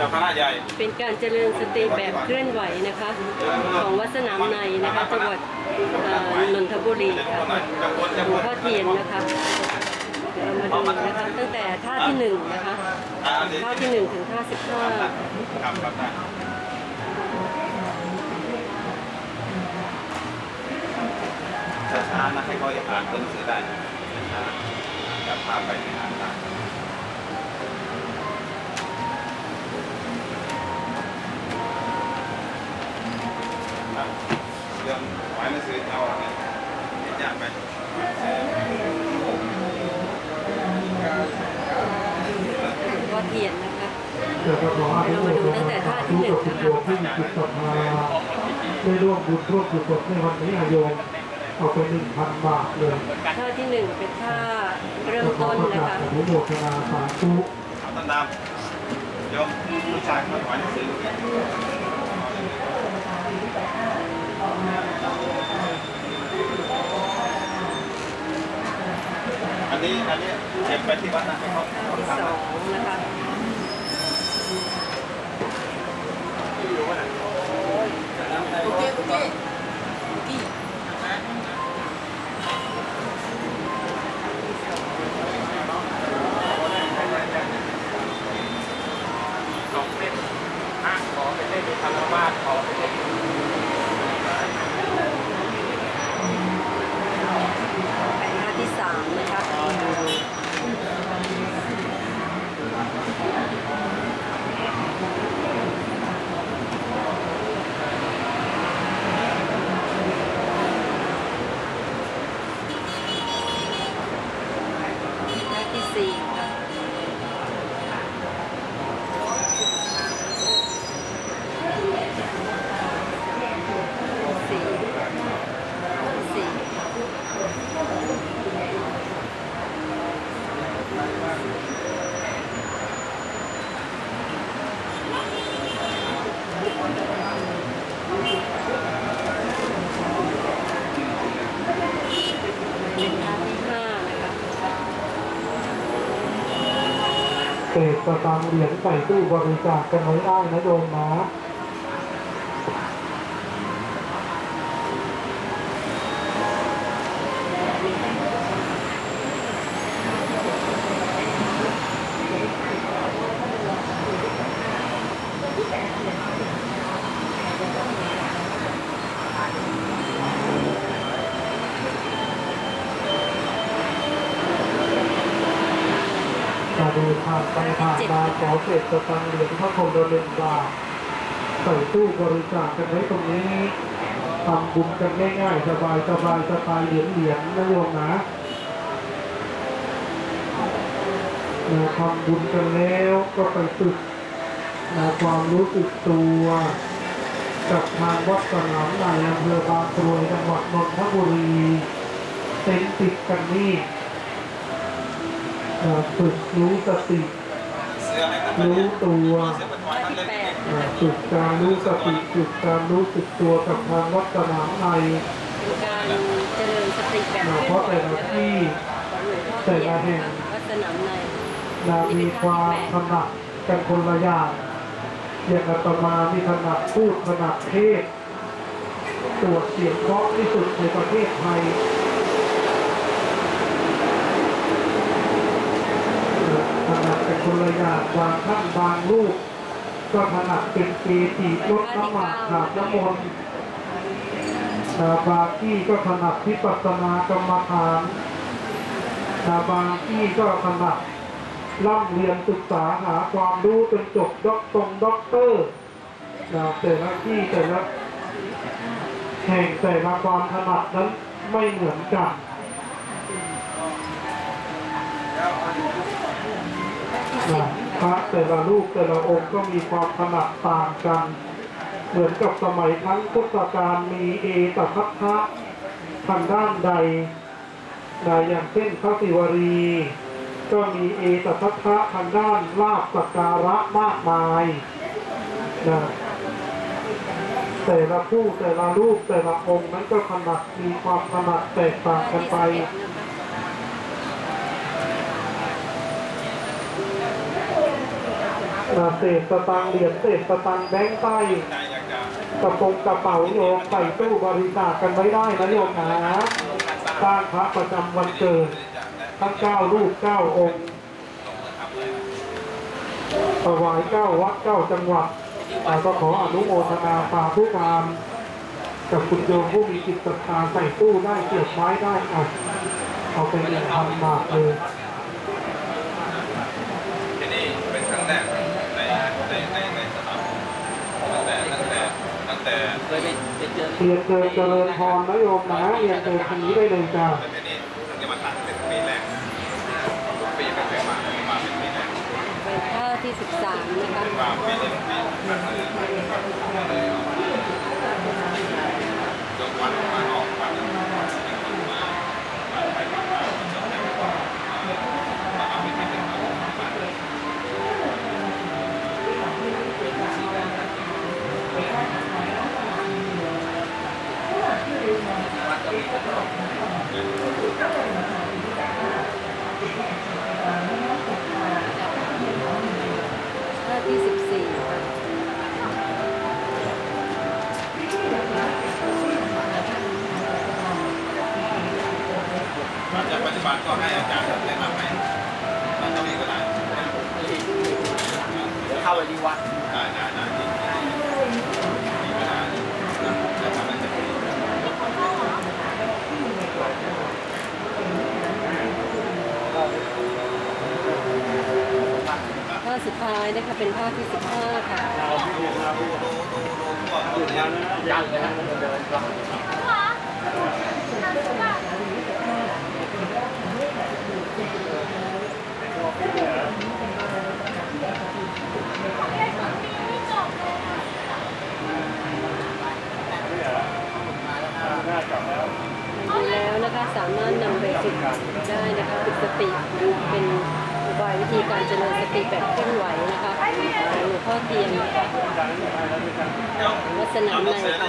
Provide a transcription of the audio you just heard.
จ้าคณะใหญ่ เป็นการเจริญสติแบบเคลื่อนไหวนะคะ ของวัดสนามในนะคะจังหวัดนนทบุรีค่ะจังหวัดจังหลหววังดพ่อเทียนนะคะเรามาดูนะคะตั้งแต่ท่าที่หนึ่งนะคะท่าที่หนึ่งถึงท่าสิบห้าช้าๆนะให้เขาอ่านตัวหนังสือได้ช้าๆจับภาพไปในอ่านได้ เรื่องไว้หนังสือเอาอะไรเนี่ยยากไหมพ่อเทียนนะคะเดี๋ยวก็ขออนุโมทนาสาธุกับคุณโยมที่จิตศรัทธาได้ร่วมบุญร่วมกุศลในวันนี้อาโยมเอาไปหนึ่งพันบาทเลยท่าที่หนึ่งเป็นท่าเริ่มต้นนะคะอนุโมทนาสาธุเอาต้นดำโยมผู้ชายเขาถวายหนังสือ อันนี้อันนี้เก็บไปที่วัดนะให้เขาท่าเขาที่ทำสอนะงนะคะโอเคโอเคโอเค สองเส้นห้าขอเป็นเลขธรรมวาสขอเป็นเลข ไปท่าที่สามนะคะท่าที่สี่ค่ะสี่สี่ เป็นท่าที่ห้านะคะ เศ ษสตางเหรียญใส่ตู้บริจาคกันไว้ได้นะโยมนะ เดินทางไปผ่านมาขอเศษสตางค์เหรียญพระคนละหนึ่งบาทใส่ตู้บริจาคกันไว้ตรงนี้ทำบุญกันง่ายๆสบายสบายสไตล์เหรียญเหรียญนะโยมนะนะทำบุญกันแล้วก็ไปฝึกนะความรู้สึกตัวกับทางวัดสนามในอำเภอบางกรวยจังหวัดนนทบุรีเต็นติดกันนี่ ฝึกรู้สติเสื้อให้กันไปรู้เนี่ยตัวเสื้อไปถวายท่าท่านที่เล่นแปดเอ่อฝึกการรู้สติฝึกการรู้สึกตัวกับทางวัดสนามในเป็นการเจริญสติแบบเคลื่อนเพราะไหวแต่ละนะคะที่ของหลวงพ่อแต่เทียละนแห่งวัดสนามในนะมีความถนัดกันคนละอย่างอย่างอาตมามีถนัดพูดถนัดเทศน์ตรวจเสียงเพราะที่สุดในประเทศไทยถนัดเป็นคนละอย่าง บางท่านบางรูปก็ถนัดเป็นเกจิลดน้ำหมักขาดน้ำมนต์บางที่ก็ถนัดพิปัสนากรรมฐานบางที่ก็ถนัดร่ำเรียนศึกษาหาความรู้จนจบด็อกตรงด็อกเตอร์แต่ละที่แต่ละแห่งแต่ละความถนัดนั้นไม่เหมือนกันนะ พระแต่ละรูปแต่ละองค์ก็มีความถนัดต่างกัน เหมือนกับสมัยทั้งพุทธกาลมีเอตทัพพะทางด้านใดนะอย่างเช่นพระศิวรี ก็มีเอตทัพพะทางด้านลาบสักการะมากมายนะแต่ละผู้แต่ละรูปแต่ละองค์นั้นก็ถนัดมีความถนัดแตกต่างกันไป เศษสตางค์เหรียญเศษสตางค์แบงค์ใต้กจะกระโปรงกระเป๋าโยมใส่ตู้บริจาคกันไว้ได้นะโยมนะสร้างพระประจำวันเกิดทั้งเก้ารูปเก้าองค์ถวายเก้าวัดเก้าจังหวัดอ่ก็ขออนุโมทนาสาธุการกับคุณโยมผู้มีจิตศรัทธาใส่ตู้ได้เกี่ยวไม้ได้เอาเอาไปหนึ่งพันบาทเลย ที่นี่เป็นครั้งแรกในในในในสถาบันตั้งแต่ตั้งแต่ตั้ง แต่เคยไปไปเจอเรียนเชิญเจริญพรนะโยมนะเรียนเชิญทางนี้ได้เลยจ้าที่นี่ถึงจะมาตั้งเป็นปีแรกปีเป็นปีมามาเป็นปีแรกเป็นท่าที่13นะคะว่าปีนี้ปีครั้งนึงจนวันมาออก หลังจากปัจจุบันก็ให้อาจารย์แนะนำให้ท่นเจ้านี้ก็ได้เข้าไปที่วัดได้ได้ได้ที่มีเวลาจะทำอะไรจะดีท่าสุดท้ายนะคะเป็นท่าที่15ค่ะดูดูดูดูดูทั่วดูยังยังเลยฮะเดินครับดูแล้วนะคะสามารถนำไปฝึกได้นะคะฝึกสติเป็นอุบายวิธีการเจริญสติแบบเคลื่อนไหวนะคะองหลวงพ่อเทียนนะคะวัสนามในค่ะ